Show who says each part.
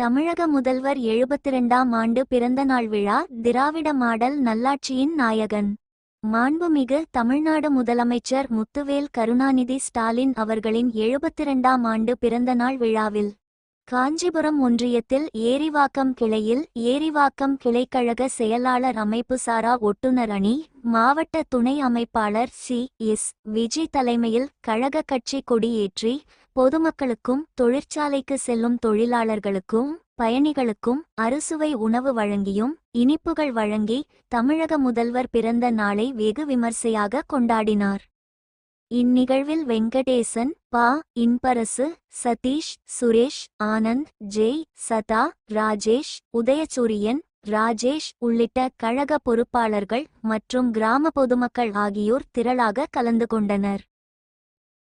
Speaker 1: தமிழக முதல்வர் எழுபத்திரண்டாம் ஆண்டு பிறந்தநாள் விழா திராவிட மாடல் நல்லாட்சியின் நாயகன். மாண்புமிகு தமிழ்நாடு முதலமைச்சர் முத்துவேல் கருணாநிதி ஸ்டாலின் அவர்களின் எழுபத்திரண்டாம் ஆண்டு பிறந்தநாள் விழாவில் காஞ்சிபுரம் ஒன்றியத்தில் ஏரிவாக்கம் கிளையில் ஏரிவாக்கம் கிளைக்கழக செயலாளர் அமைப்பு சாரா ஒட்டுநர் அணி மாவட்ட துணை அமைப்பாளர் சி. எஸ். விஜய் தலைமையில் கழக கட்சி கொடியேற்றி பொதுமக்களுக்கும் தொழிற்சாலைக்கு செல்லும் தொழிலாளர்களுக்கும் பயணிகளுக்கும் அறுசுவை உணவு வழங்கியும் இனிப்புகள் வழங்கி தமிழக முதல்வர் பிறந்த நாளை வெகு விமர்சையாக கொண்டாடினார். இந்நிகழ்வில் வெங்கடேசன் பா. இன்பரசு சதீஷ் சுரேஷ் ஆனந்த் ஜெய் சதா ராஜேஷ் உதயசூரியன் ராஜேஷ் உள்ளிட்ட கழக பொறுப்பாளர்கள் மற்றும் கிராம பொதுமக்கள் ஆகியோர் திரளாக கலந்து கொண்டனர்.